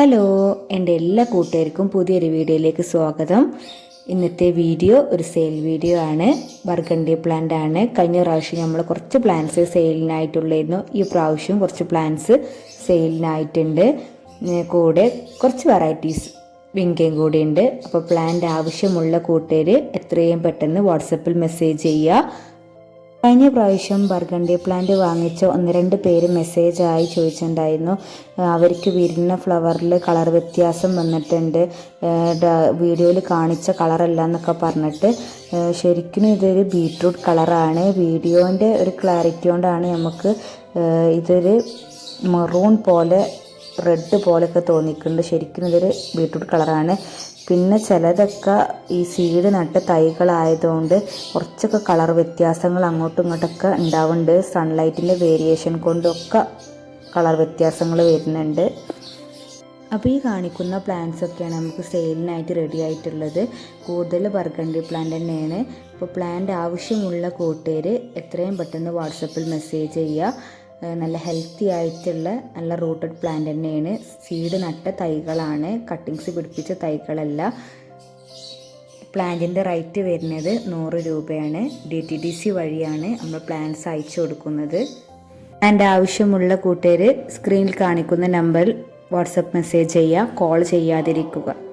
Hello എന്റെ എല്ലാ കൂട്ടുകാർക്കും പുതിയൊരു വീഡിയോയിലേക്ക് സ്വാഗതം. ഇന്നത്തെ വീഡിയോ ഒരു സെയിൽ വീഡിയോ ആണ്. ബർഗണ്ടി പ്ലാന്റ് ആണ്. കഴിഞ്ഞ പ്രാവശ്യം നമ്മൾ കുറച്ച് പ്ലാന്റ്സ് സെയിലിനായിട്ടുള്ളായിരുന്നു ഈ പ്രാവശ്യം കുറച്ച് പ്ലാന്റ്സ് സെയിലിനായിട്ടുണ്ട് കൂടെ കുറച്ച് വെറൈറ്റീസ് വിങ്കയും കൂടി ഉണ്ട്. അപ്പോൾ പ്ലാന്റ് ആവശ്യമുള്ള കൂട്ടുകാർ എത്രയും പെട്ടെന്ന് വാട്സപ്പിൽ മെസ്സേജ് ചെയ്യുക. കഴിഞ്ഞ പ്രാവശ്യം ബർഗണ്ടി പ്ലാന്റ് വാങ്ങിച്ച ഒന്ന് രണ്ട് പേര് മെസ്സേജായി ചോദിച്ചിട്ടുണ്ടായിരുന്നു. അവർക്ക് വിരിഞ്ഞ ഫ്ലവറിൽ കളർ വ്യത്യാസം വന്നിട്ടുണ്ട്. വീഡിയോയിൽ കാണിച്ച കളറല്ല എന്നൊക്കെ പറഞ്ഞിട്ട് ശരിക്കും ഇതൊരു ബീട്രൂട്ട് കളറാണ് വീഡിയോന്റെ ഒരു ക്ലാരിറ്റി കൊണ്ടാണ് നമുക്ക് ഇതൊരു മെറൂൺ പോലെ റെഡ് പോലെയൊക്കെ തോന്നിക്കുന്നുണ്ട് ശരിക്കും ഇതൊരു ബീട്രൂട്ട് കളറാണ് പിന്നെ ചിലതൊക്കെ ഈ സീഡ് നട്ട തൈകളായതുകൊണ്ട് കുറച്ചൊക്കെ കളർ വ്യത്യാസങ്ങൾ അങ്ങോട്ടും ഇങ്ങോട്ടൊക്കെ ഉണ്ടാവുന്നുണ്ട്. സൺലൈറ്റിന്റെ വേരിയേഷൻ കൊണ്ടൊക്കെ കളർ വ്യത്യാസങ്ങൾ വരുന്നുണ്ട്. അപ്പോൾ ഈ കാണിക്കുന്ന പ്ലാന്റ്സ് ഒക്കെയാണ് നമുക്ക് സെയിലിനായിട്ട് റെഡി ആയിട്ടുള്ളത്. കൂടുതൽ ബർഗണ്ടി പ്ലാന്റ് തന്നെയാണ്. അപ്പോൾ പ്ലാന്റ് ആവശ്യമുള്ള കൂട്ടുകാർ എത്രയും പെട്ടെന്ന് വാട്സപ്പിൽ മെസ്സേജ് ചെയ്യുക. നല്ല ഹെൽത്തി ആയിട്ടുള്ള നല്ല റൂട്ടഡ് പ്ലാന്റ് തന്നെയാണ്. സീഡ് നട്ട തൈകളാണ്. കട്ടിങ്സ് പിടിപ്പിച്ച തൈകളല്ല. പ്ലാന്റിന്റെ റേറ്റ് വരുന്നത് നൂറ് രൂപയാണ്. ഡി ടി ഡി സി വഴിയാണ് നമ്മൾ പ്ലാന്റ്സ് അയച്ചു കൊടുക്കുന്നത്. പ്ലാന്റ് ആവശ്യമുള്ള കൂട്ടുകാർ സ്ക്രീനിൽ കാണിക്കുന്ന നമ്പറിൽ വാട്സപ്പ് മെസ്സേജ് ചെയ്യുക കോൾ ചെയ്യാതിരിക്കുക.